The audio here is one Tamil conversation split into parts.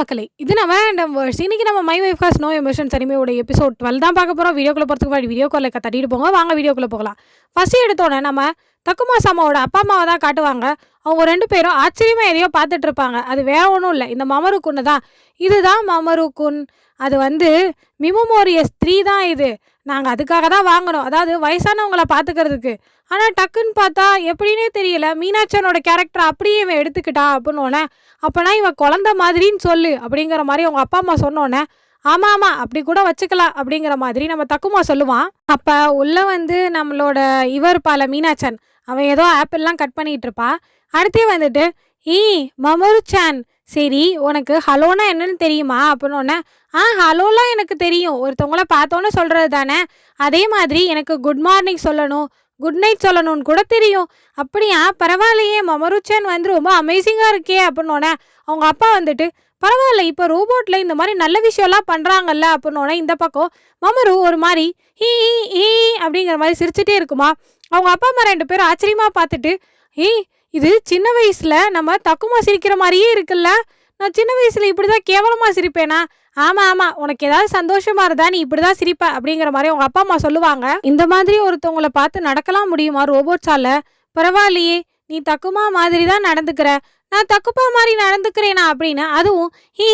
மக்களே இது நம்ம நம்ம இன்னைக்கு நம்ம my wife has no emotions அனிமையோட episode twelve தான் பார்க்க போகிறோம் வீடியோக்குள்ளே போகிறதுக்கு முன்னாடி வீடியோ காலில் தட்டிட்டு போங்க. வாங்க வீடியோக்குள்ளே போகலாம். ஃபஸ்ட்டு எடுத்தோடனே நம்ம தக்குமா சாமாவோட அப்பா அம்மாவை தான் காட்டுவாங்க. அவங்க ரெண்டு பேரும் ஆச்சரியமாக எதையோ பார்த்துட்டு இருப்பாங்க. அது வேற ஒன்றும் இல்லை. இந்த மமருக்குன்னு தான். இதுதான் மமருக்குன் அது வந்து மிமோமோரியஸ் த்ரீ தான் இது. நாங்கள் அதுக்காக தான் வாங்கினோம் அதாவது வயசானவங்கள பார்த்துக்கிறதுக்கு ஆனால் டக்குன்னு பார்த்தா எப்படின்னே தெரியல. மீனாட்சனோட கேரக்டர் அப்படியே இவன் எடுத்துக்கிட்டா அப்படின்னோடனே அப்போனா இவன் குழந்த மாதிரின்னு சொல்லு அப்படிங்கிற மாதிரி அவங்க அப்பா அம்மா சொன்னோன்னே ஆமாம் ஆமாம் அப்படி கூட வச்சுக்கலாம் அப்படிங்கிற மாதிரி நம்ம தக்குமா சொல்லுவான். அப்போ உள்ளே வந்து நம்மளோட இவர் பால மீனாட்சன் அவன் ஏதோ ஆப்பிள்லாம் கட் பண்ணிகிட்டு இருப்பா அடுத்தே வந்துட்டு ஈ மமருச்சான் சரி உனக்கு ஹலோனா என்னன்னு தெரியுமா? அப்படின்னோடனே ஆ ஹலோலாம் எனக்கு தெரியும். ஒருத்தவங்கள பார்த்தோன்னு சொல்கிறது தானே? அதே மாதிரி எனக்கு குட் மார்னிங் சொல்லணும் குட் நைட் சொல்லணும்னு கூட தெரியும். அப்படியா? பரவாயில்லையே மமருச்சன் வந்து ரொம்ப அமேசிங்காக இருக்கே அப்படின்னோடனே அவங்க அப்பா வந்துட்டு பரவாயில்ல இப்போ ரோபோட்டில் இந்த மாதிரி நல்ல விஷயம்லாம் பண்ணுறாங்கல்ல அப்படின்னோடனே இந்த பக்கம் மமரு ஒரு மாதிரி ஹீ ஹீ அப்படிங்கிற மாதிரி சிரிச்சிட்டே இருக்குமா? அவங்க அப்பா அம்மா ரெண்டு பேரும் ஆச்சரியமாக பார்த்துட்டு ஹீ இது சின்ன வயசில் நம்ம தக்குமா சிரிக்கிற மாதிரியே இருக்குல்ல? நான் சின்ன வயசில் இப்படி தான் கேவலமாக சிரிப்பேனா? ஆமாம் ஆமாம் உனக்கு ஏதாவது சந்தோஷமாக இருந்தா நீ இப்படி தான் சிரிப்ப அப்படிங்கிற மாதிரி உங்கள் அப்பா அம்மா சொல்லுவாங்க. இந்த மாதிரி ஒருத்தவங்களை பார்த்து நடக்கலாம் முடியுமா ரோபோட்ஸால் பரவாயில்லையே. நீ தக்குமா மாதிரி தான் நடந்துக்கிற. நான் தக்குப்பா மாதிரி நடந்துக்கிறேனா அப்படின்னு அதுவும் ஹீ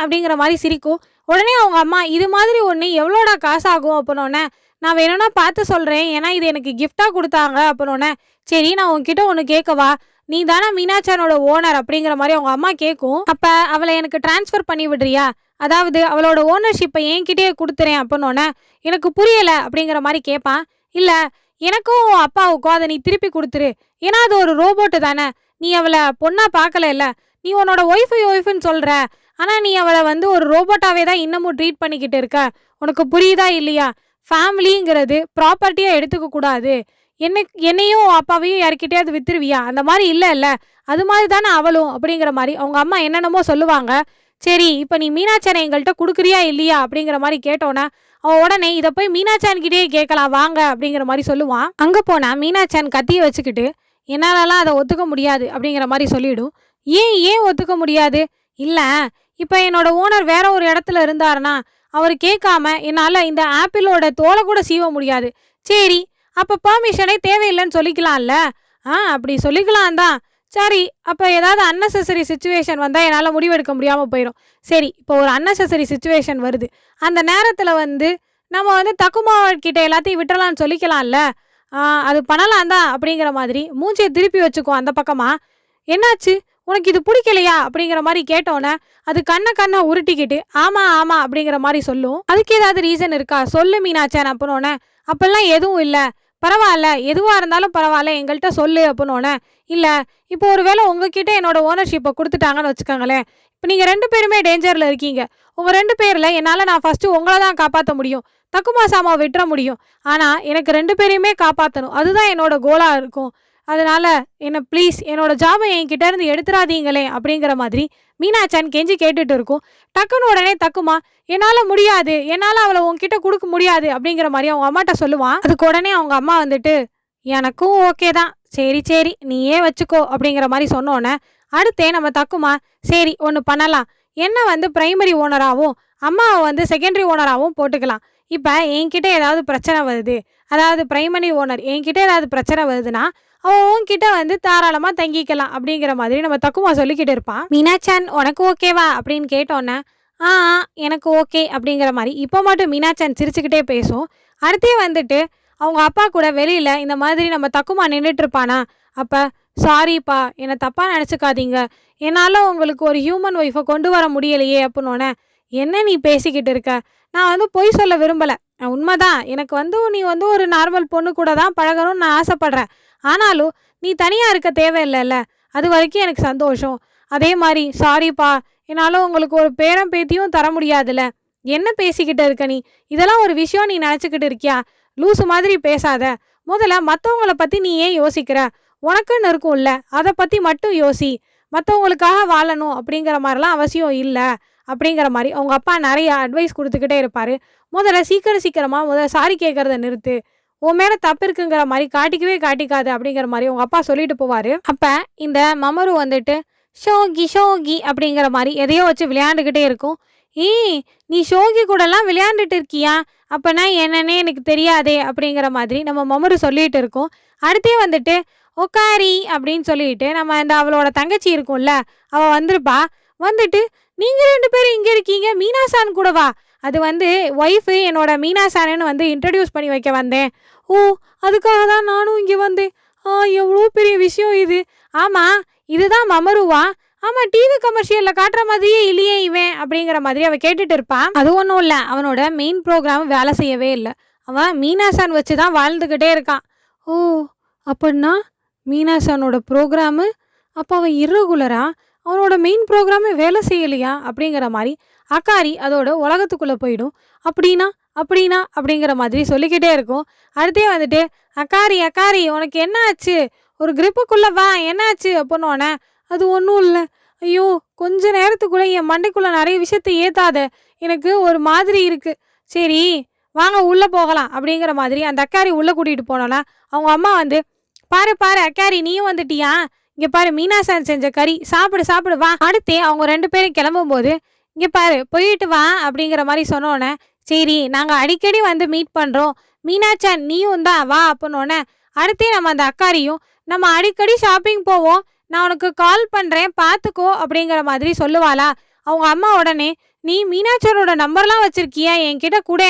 அப்படிங்கிற மாதிரி சிரிக்கும். உடனே அவங்க அம்மா இது மாதிரி ஒன்று எவ்வளோடா காசு ஆகும் அப்படின்னோடனே நான் வேணும்னா பார்த்து சொல்கிறேன் ஏன்னா இது எனக்கு கிஃப்டாக கொடுத்தாங்க அப்படின்னோடனே சரி நான் உன்கிட்ட ஒன்று கேட்கவா நீ தானே மீனாட்சியானோட ஓனர் அப்படிங்கிற மாதிரி அவங்க அம்மா கேட்கும். அப்போ அவளை எனக்கு டிரான்ஸ்ஃபர் பண்ணி விடுறியா? அதாவது அவளோட ஓனர்ஷிப்பை என்கிட்டயே கொடுத்துறேன் அப்படின்னோடனே எனக்கு புரியலை அப்படிங்கிற மாதிரி கேட்பான். இல்லை எனக்கும் உன் அப்பாவுக்கும் அதை நீ திருப்பி கொடுத்துரு. ஏன்னா அது ஒரு ரோபோட்டு தானே. நீ அவளை பொண்ணாக பார்க்கல இல்லை நீ உன்னோட ஒய்ஃபை ஒய்ஃபுன்னு சொல்கிற ஆனால் நீ அவளை வந்து ஒரு ரோபோட்டாவே தான் இன்னமும் ட்ரீட் பண்ணிக்கிட்டு இருக்க. உனக்கு புரியுதா இல்லையா? ஃபேமிலிங்கிறது ப்ராப்பர்ட்டியாக எடுத்துக்க கூடாது. என்னையும் அப்பாவையும் யார்கிட்டயாவது வித்துருவியா? அந்த மாதிரி இல்லை இல்லை அது மாதிரி தானே அவளும் அப்படிங்கிற மாதிரி. அவங்க அம்மா என்னென்னமோ சொல்லுவாங்க. சரி இப்போ நீ மீனாட்சனை எங்கள்கிட்ட கொடுக்குறியா இல்லையா? அப்படிங்கிற மாதிரி கேட்டோன்னே அவன் உடனே இதை போய் மீனாட்சான்கிட்டயே கேட்கலாம் வாங்க அப்படிங்கிற மாதிரி சொல்லுவான். அங்கே போனால் மீனாட்சான் கத்தியை வச்சுக்கிட்டு என்னாலலாம் அதை ஒத்துக்க முடியாது அப்படிங்கிற மாதிரி சொல்லிடும். ஏன் ஏன் ஒத்துக்க முடியாது? இல்லை இப்போ என்னோட ஓனர் வேற ஒரு இடத்துல இருந்தாருன்னா அவர் கேட்காம என்னால் இந்த ஆப்பிளோட தோலை கூட சீவ முடியாது. சரி அப்போ பர்மிஷனே தேவையில்லைன்னு சொல்லிக்கலாம்ல? ஆ அப்படி சொல்லிக்கலாம் தான் சரி அப்போ ஏதாவது அன்னெசரி சுச்சுவேஷன் வந்தால் என்னால் முடிவெடுக்க முடியாமல் போயிடும் சரி இப்போ ஒரு அன்னெசரி சுச்சுவேஷன் வருது. அந்த நேரத்தில் வந்து நம்ம வந்து தக்குமா எல்லாத்தையும் விட்டுறலாம்னு சொல்லிக்கலாம்ல? அது பண்ணலாம் தான் அப்படிங்கிற மாதிரி மூஞ்சியை திருப்பி வச்சுக்கோ அந்த பக்கமாக என்னாச்சு? உனக்கு இது பிடிக்கலையா? அப்படிங்கிற மாதிரி கேட்டோன்னே அது கண்ணை கண்ணை உருட்டிக்கிட்டு ஆமா ஆமா அப்படிங்கிற மாதிரி சொல்லும். அதுக்கு ஏதாவது ரீசன் இருக்கா? சொல்லு மீனாச்சான் அப்படின்னோடனே அப்பெல்லாம் எதுவும் இல்லை. பரவாயில்ல. எதுவாக இருந்தாலும் பரவாயில்ல. எங்கள்கிட்ட சொல்லு அப்படின்னோடனே இல்லை. இப்போ ஒருவேளை உங்ககிட்ட என்னோட ஓனர்ஷிப்பை கொடுத்துட்டாங்கன்னு வச்சுக்கோங்களேன். இப்போ நீங்கள் ரெண்டு பேருமே டேஞ்சரில் இருக்கீங்க. உங்கள் ரெண்டு பேரில் என்னால் நான் ஃபஸ்ட்டு உங்களை தான் காப்பாற்ற முடியும். தக்குமா சாமா விட்டுற முடியும். ஆனால் எனக்கு ரெண்டு பேரையுமே காப்பாற்றணும் அதுதான் என்னோட கோலாக இருக்கும். அதனால என்னை ப்ளீஸ் என்னோட ஜாபை என்கிட்ட இருந்து எடுத்துடாதீங்களே அப்படிங்கிற மாதிரி மீனாச்சான் கெஞ்சி கேட்டுட்டு இருக்கும். டக்குன்னு உடனே தக்குமா என்னால் முடியாது என்னால் அவளை உன்கிட்ட கொடுக்க முடியாது அப்படிங்கிற மாதிரி அவங்க அம்மாட்ட சொல்லுவான். அதுக்கு உடனே அவங்க அம்மா வந்துட்டு எனக்கும் ஓகே தான். சரி சரி நீயே வச்சுக்கோ அப்படிங்கிற மாதிரி சொன்னோன்னே அடுத்தே நம்ம தக்குமா சரி ஒன்று பண்ணலாம். என்ன வந்து பிரைமரி ஓனராகவும் அம்மாவை வந்து செகண்டரி ஓனராகவும் போட்டுக்கலாம். இப்போ என்கிட்ட ஏதாவது பிரச்சனை வருது அதாவது பிரைமரி ஓனர் என்கிட்ட ஏதாவது பிரச்சனை வருதுன்னா அவன் உன்கிட்ட வந்து தாராளமாக தங்கிக்கலாம் அப்படிங்கிற மாதிரி நம்ம தக்குமா சொல்லிக்கிட்டு இருப்பான். மீனாச்சான் உனக்கு ஓகேவா அப்படின்னு கேட்டோன்னே ஆ ஆ, எனக்கு ஓகே அப்படிங்கிற மாதிரி இப்போ மட்டும் மீனாச்சான் சிரிச்சுக்கிட்டே பேசும். அடுத்தே வந்துட்டு அவங்க அப்பா கூட வெளியில் இந்த மாதிரி நம்ம தக்குமா நின்றுட்டுருப்பானா அப்போ சாரிப்பா என்னை தப்பாக நினச்சிக்காதீங்க. என்னால் உங்களுக்கு ஒரு ஹியூமன் ஒய்ஃபை கொண்டு வர முடியலையே அப்படின்னோடனே என்ன நீ பேசிக்கிட்டு இருக்க? நான் வந்து பொய் சொல்ல விரும்பலை. உண்மைதான். எனக்கு வந்து நீ வந்து ஒரு நார்மல் பொண்ணு கூட தான் பழகணும்னு நான் ஆசைப்பட்றேன். ஆனாலும் நீ தனியாக இருக்க தேவையில்லைல்ல. அது வரைக்கும் எனக்கு சந்தோஷம். அதே மாதிரி சாரிப்பா என்னால் உங்களுக்கு ஒரு பேரம் பேத்தியும் தர முடியாதுல்ல. என்ன பேசிக்கிட்டு இருக்க நீ? இதெல்லாம் ஒரு விஷயம் நீ நினச்சிக்கிட்டு இருக்கியா? லூசு மாதிரி பேசாத. முதல்ல மற்றவங்கள பற்றி நீ ஏன் யோசிக்கிற? உனக்குன்னு இருக்கும்ல. அதை பற்றி மட்டும் யோசி. மற்றவங்களுக்காக வாழணும் அப்படிங்கிற மாதிரிலாம் அவசியம் இல்லை. அப்படிங்கிற மாதிரி அவங்க அப்பா நிறைய அட்வைஸ் கொடுத்துக்கிட்டே இருப்பார். முதல்ல சீக்கிரம் சீக்கிரமாக முதல்ல சாரி கேட்குறத நிறுத்து. உன் மேலே தப்பு இருக்குங்கிற மாதிரி காட்டிக்கவே காட்டிக்காது அப்படிங்கிற மாதிரி உங்கள் அப்பா சொல்லிட்டு போவார். அப்போ இந்த மமரு வந்துட்டு ஷோகி ஷோகி அப்படிங்கிற மாதிரி எதையோ வச்சு விளையாண்டுக்கிட்டே இருக்கும். ஏ நீ ஷோகி கூடலாம் விளையாண்டுட்டு இருக்கியா? அப்போனா என்னன்னே எனக்கு தெரியாதே அப்படிங்கிற மாதிரி நம்ம மமரு சொல்லிட்டு இருக்கோம். அடுத்தே வந்துட்டு ஒக்காரி அப்படின்னு சொல்லிட்டு நம்ம இந்த அவளோட தங்கச்சி இருக்கும்ல அவள் வந்திருப்பா. வந்துட்டு நீங்கள் ரெண்டு பேரும் இங்கே இருக்கீங்க மீனாசான் கூட அது வந்து ஒய்ஃபு என்னோட மீனாசானன்னு வந்து இன்ட்ரடியூஸ் பண்ணி வைக்க வந்தேன். ஓ அதுக்காக தான் நானும் இங்கே வந்தேன். ஆ எவ்வளோ பெரிய விஷயம் இது. ஆமாம் இதுதான் மமருவா. ஆமாம் டிவி கமர்ஷியலில் காட்டுற மாதிரியே இல்லையே இவன் அப்படிங்கிற மாதிரி அவள் கேட்டுட்டு இருப்பான் அது ஒன்றும் இல்லை அவனோட மெயின் ப்ரோக்ராம் வேலை செய்யவே இல்லை. அவன் மீனாசான் வச்சு தான் வாழ்ந்துக்கிட்டே இருக்கான். ஓ அப்படின்னா மீனாசானோட ப்ரோக்ராமு அப்போ அவன் இரகுலராக அவனோட மெயின் ப்ரோக்ராமே வேலை செய்யலையா? அப்படிங்கிற மாதிரி அக்காரி அதோட உலகத்துக்குள்ளே போயிடும். அப்படின்னா அப்படின்னா அப்படிங்கிற மாதிரி சொல்லிக்கிட்டே இருக்கும். அடுத்தே வந்துட்டு அக்காரி அக்காரி உனக்கு என்ன ஆச்சு ஒரு கிரிப்புக்குள்ளே வா என்னாச்சு? அப்படின்னோடனே அது ஒன்றும் இல்லை. ஐயோ கொஞ்ச நேரத்துக்குள்ளே என் மண்டைக்குள்ளே நிறைய விஷயத்த ஏற்றாத எனக்கு ஒரு மாதிரி இருக்குது சரி வாங்க உள்ளே போகலாம். அப்படிங்கிற மாதிரி அந்த அக்காரி உள்ளே கூட்டிகிட்டு போனோன்னா அவங்க அம்மா வந்து பாரு பாரு அக்காரி நீயும் வந்துட்டியா? இங்கே பாரு மீனாசான் செஞ்ச கறி. சாப்பிடு சாப்பிடு வா. அடுத்தே அவங்க ரெண்டு பேரும் கிளம்பும்போது இங்கே பாரு போயிட்டு வா அப்படிங்கிற மாதிரி சொன்னோன்னே சரி நாங்கள் அடிக்கடி வந்து மீட் பண்ணுறோம் மீனாச்சான் நீயும் தான் வா அப்படின்னோடனே அடுத்தே நம்ம அந்த அக்காரியும் நம்ம அடிக்கடி ஷாப்பிங் போவோம். நான் உனக்கு கால் பண்ணுறேன் பார்த்துக்கோ அப்படிங்கிற மாதிரி சொல்லுவாளா. அவங்க அம்மா உடனே நீ மீனாட்சியோட நம்பர்லாம் வச்சிருக்கியா? என்கிட்ட கூட.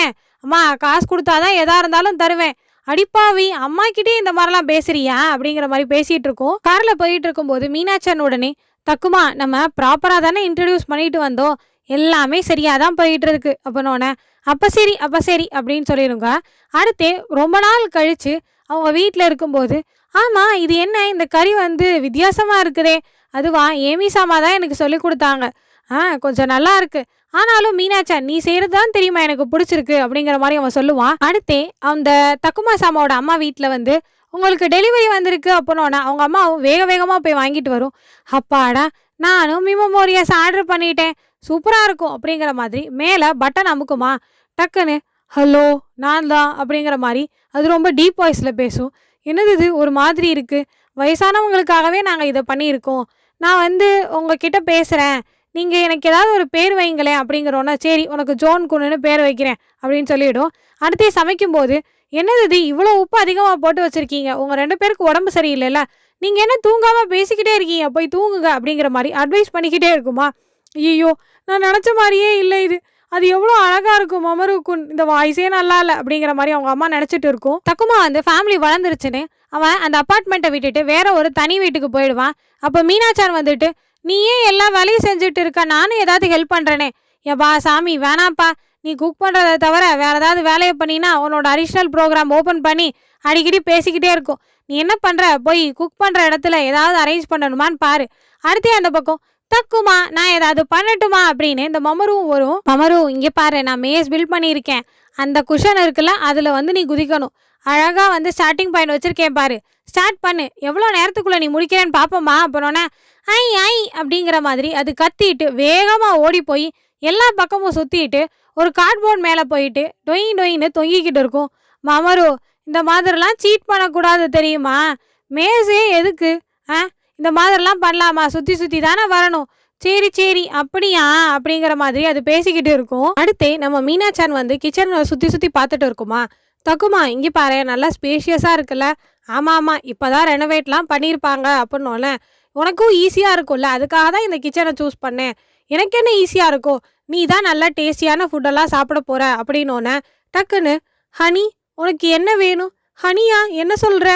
அம்மா காசு கொடுத்தாதான் எதா இருந்தாலும் தருவேன். அடிப்பாவி அம்மா கிட்டே இந்த மாதிரிலாம் பேசுறியா? அப்படிங்கிற மாதிரி பேசிட்டு இருக்கோம் கார்ல போயிட்டு இருக்கும்போது மீனாட்சன் உடனே தக்குமா நம்ம ப்ராப்பராக தானே இன்ட்ரடியூஸ் பண்ணிட்டு வந்தோம். எல்லாமே சரியாக தான் போயிட்டு இருக்கு அப்படின்னோடனே அப்போ சரி அப்போ சரி அப்படின்னு சொல்லிடுங்க. அடுத்து ரொம்ப நாள் கழித்து அவங்க வீட்டில் இருக்கும்போது ஆமாம் இது என்ன? இந்த கறி வந்து வித்தியாசமாக இருக்குதே. அதுவா ஏமி சாமா தான் எனக்கு சொல்லி கொடுத்தாங்க. ஆ கொஞ்சம் நல்லா இருக்கு. ஆனாலும் மீனாட்சா நீ செய்கிறது தான் தெரியுமா? எனக்கு பிடிச்சிருக்கு. அப்படிங்கிற மாதிரி அவன் சொல்லுவான். அடுத்தே அந்த தக்குமா சாமாவோட அம்மா வீட்டில் வந்து உங்களுக்கு டெலிவரி வந்திருக்கு அப்படின்னா அவங்க அம்மாவும் வேக வேகமாக போய் வாங்கிட்டு வரும். அப்பாடா நானும் மிமோரியஸ் ஆர்டர் பண்ணிட்டேன். சூப்பராக இருக்கும். அப்படிங்கிற மாதிரி மேலே பட்டன் அமுக்குமா. டக்குன்னு ஹலோ நான் தான் அப்படிங்கிற மாதிரி அது ரொம்ப டீப் வாய்ஸில் பேசும். என்னது இது? ஒரு மாதிரி இருக்குது வயசானவங்களுக்காகவே நாங்கள் இதை பண்ணியிருக்கோம். நான் வந்து உங்ககிட்ட பேசுகிறேன் நீங்கள் எனக்கு ஏதாவது ஒரு பேர் வைங்களேன் அப்படிங்கிறோன்னா சரி உனக்கு ஜோன் குன்னு பேர் வைக்கிறேன் அப்படின்னு சொல்லிவிடும் அடுத்தே சமைக்கும்போது என்னது இது? இவ்வளோ உப்பு அதிகமாக போட்டு வச்சுருக்கீங்க. உங்கள் ரெண்டு பேருக்கு உடம்பு சரியில்லைல்ல. நீங்கள் என்ன தூங்காமல் பேசிக்கிட்டே இருக்கீங்க? போய் தூங்குங்க அப்படிங்கிற மாதிரி அட்வைஸ் பண்ணிக்கிட்டே இருக்குமா? ஐயோ நான் நினச்ச மாதிரியே இல்லை இது. அது எவ்வளோ அழகாக இருக்கும் மமருக்குன் இந்த வாய்ஸே நல்லா இல்லை அப்படிங்கிற மாதிரி அவங்க அம்மா நினச்சிட்டு இருக்கும். தக்குமா வந்து ஃபேமிலி வளர்ந்துருச்சுன்னு அவன் அந்த அப்பார்ட்மெண்ட்டை விட்டுட்டு வேற ஒரு தனி வீட்டுக்கு போயிடுவான். அப்போ மீனாச்சார் வந்துட்டு நீ ஏன் எல்லா வேலையும் செஞ்சுட்டு இருக்க. நானும் ஏதாவது ஹெல்ப் பண்ணுறேனே எப்பா சாமி வேணாம்ப்பா. நீ குக் பண்ணுறதை தவிர வேறு ஏதாவது வேலையை பண்ணினா உன்னோட அடிஷ்னல் ப்ரோக்ராம் ஓப்பன் பண்ணி அடிக்கடி பேசிக்கிட்டே இருக்கும். நீ என்ன பண்ணுற போய் குக் பண்ணுற இடத்துல ஏதாவது அரேஞ்ச் பண்ணணுமான்னு பாரு. அடுத்தே அந்த பக்கம் தக்குமா நான் ஏதாவது பண்ணட்டுமா? அப்படின்னு இந்த மமரும் வரும். மமரும் இங்கே பாரு நான் மேஸ் பில்ட் பண்ணியிருக்கேன். அந்த குஷன் இருக்குல்ல அதில் வந்து நீ குதிக்கணும். அழகாக வந்து ஸ்டார்டிங் பாயிண்ட் வச்சுருக்கேன் பாரு. ஸ்டார்ட் பண்ணு. எவ்வளோ நேரத்துக்குள்ளே நீ முடிக்கிறேன்னு பார்ப்போமா அப்புறம்னா ஐ ஐ அப்படிங்கிற மாதிரி அது கத்திட்டு வேகமாக ஓடி போய் எல்லா பக்கமும் சுற்றிட்டு ஒரு கார்ட்போர்ட் மேலே போயிட்டு டொய் டொயின்னு தொங்கிக்கிட்டு இருக்கும். மமரு இந்த மாதிரிலாம் சீட் பண்ணக்கூடாது தெரியுமா? மேசே எதுக்கு? ஆ? இந்த மாதிரிலாம் பண்ணலாமா? சுற்றி சுற்றி தானே வரணும். சரி சரி அப்படியா? அப்படிங்கிற மாதிரி அது பேசிக்கிட்டு இருக்கும். அடுத்தே நம்ம மீனாச்சான் வந்து கிச்சனை சுற்றி சுற்றி பார்த்துட்டு இருக்குமா? தக்குமா இங்கே பாரு நல்லா ஸ்பேஷியஸாக இருக்குல்ல. ஆமாம் ஆமாம் இப்போ தான் ரெனோவேட்லாம் பண்ணியிருப்பாங்க அப்படின்னோல உனக்கும் ஈஸியாக இருக்கும்ல. அதுக்காக தான் இந்த கிச்சனை சூஸ் பண்ணேன். எனக்கு என்ன ஈஸியாக இருக்கும் நீ தான் நல்லா டேஸ்டியான ஃபுட்டெல்லாம் சாப்பிட போகிற அப்படின்னோடனே டக்குன்னு ஹனி உனக்கு என்ன வேணும்? ஹனியா என்ன சொல்கிற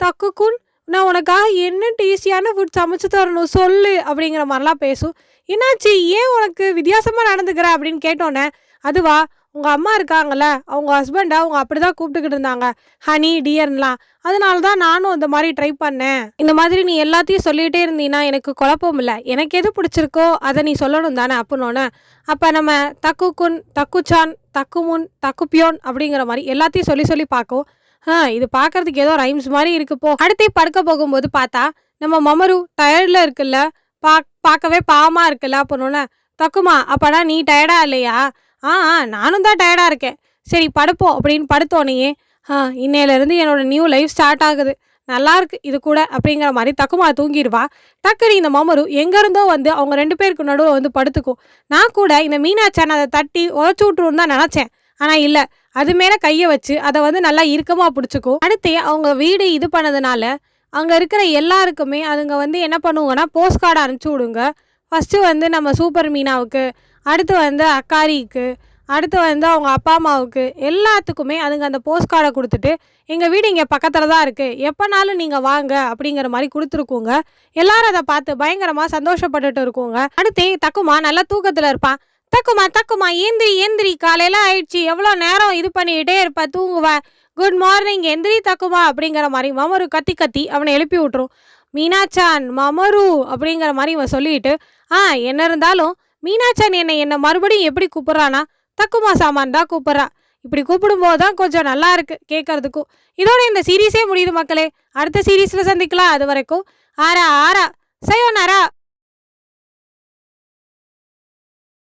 தக்குக்குன் நான் உனக்காக என்ன டேஸ்டியான ஃபுட் சமைச்சு தரணும் சொல்லு அப்படிங்கிற மாதிரிலாம் பேசும். என்னாச்சு? ஏன் உனக்கு வித்தியாசமாக நடந்துக்கிற அப்படின்னு கேட்டோன்னே அதுவா உங்கள் அம்மா இருக்காங்கல்ல அவங்க ஹஸ்பண்டை அவங்க அப்படி தான் கூப்பிட்டுக்கிட்டு இருந்தாங்க. ஹனி டியர்ன்லாம். அதனால தான் நானும் இந்த மாதிரி ட்ரை பண்ணேன். இந்த மாதிரி நீ எல்லாத்தையும் சொல்லிகிட்டே இருந்தீங்கன்னா எனக்கு குழப்பம் இல்லை. எனக்கு எது பிடிச்சிருக்கோ அதை நீ சொல்லணும் தானே அப்படின்னோன்னே அப்போ நம்ம தக்குக்குன் தக்குச்சான் தக்குமுன் தக்குப்பியோன் அப்படிங்கிற மாதிரி எல்லாத்தையும் சொல்லி சொல்லி பார்க்கும் ஆ இது பார்க்கறதுக்கு ஏதோ ரைம்ஸ் மாதிரி இருக்குப்போ போ. அடுத்தே படுக்க போகும்போது பார்த்தா நம்ம மமரு டயர்டில் இருக்குல்ல பா பார்க்கவே பாவமாக இருக்குல்ல அப்படின்னோன்னே தக்குமா அப்போனா நீ டயர்டா இல்லையா? ஆ ஆ நானும் தான் டயர்டாக இருக்கேன். சரி படுப்போம் அப்படின்னு படுத்தோனையே ஆ இன்னையிலேருந்து என்னோட நியூ லைஃப் ஸ்டார்ட் ஆகுது. நல்லா இருக்கு இது கூட அப்படிங்கிற மாதிரி தக்குமா தூங்கிடுவா. டக்குனு இந்த மமரு எங்கேருந்தோ வந்து அவங்க ரெண்டு பேருக்கு நடுவில் வந்து படுத்துக்கும். நான் கூட இந்த மீனாட்சன் அதை தட்டி உழைச்சி விட்ருன்னு தான் நினச்சேன். ஆனால் இல்லை. அது மேலே கையை வச்சு அதை வந்து நல்லா இறுக்கமாக பிடிச்சிக்கும். அடுத்து அவங்க வீடு இது பண்ணதுனால அங்கே இருக்கிற எல்லாருக்குமே அதுங்க வந்து என்ன பண்ணுவோங்கன்னா போஸ்ட் கார்டு அனுப்பிச்சி விடுங்க. ஃபஸ்ட்டு வந்து நம்ம சூப்பர் மீனாவுக்கு அடுத்து வந்து அக்காரிக்கு அடுத்து வந்து அவங்க அப்பா அம்மாவுக்கு எல்லாத்துக்குமே அதுங்க அந்த போஸ்ட் கார்டை கொடுத்துட்டு எங்கள் வீடு இங்கே பக்கத்தில் தான் இருக்குது எப்போனாலும் நீங்கள் வாங்க அப்படிங்கிற மாதிரி கொடுத்துருக்கோங்க. எல்லாரும் அதை பார்த்து பயங்கரமாக சந்தோஷப்பட்டுட்டு இருக்கோங்க. அடுத்து தக்குமா நல்லா தூக்கத்தில் இருப்பான். தக்குமா தக்குமா ஏந்திரி ஏந்திரி காலையில் ஆயிடுச்சு. எவ்வளோ நேரம் இது பண்ணிக்கிட்டே இருப்ப? தூங்குவேன் குட் மார்னிங் எந்திரி தக்குமா அப்படிங்கிற மாதிரி மமரு கத்தி கத்தி அவனை எழுப்பி விட்டுரும். மீனாச்சான் மமரு அப்படிங்கிற மாதிரி இவன் சொல்லிட்டு ஆ என்ன இருந்தாலும் மீனாட்சன் என்னை என்ன மறுபடியும் எப்படி கூப்பிட்றானா தக்குமா சாமான் தான் கூப்பிட்றா. இப்படி கூப்பிடும்போது தான் கொஞ்சம் நல்லா இருக்கு கேட்கறதுக்கும். இதோட இந்த சீரீஸே முடியுது மக்களே. அடுத்த சீரீஸில் சந்திக்கலாம். அது வரைக்கும் ஆரா ஆரா. சயோனாரா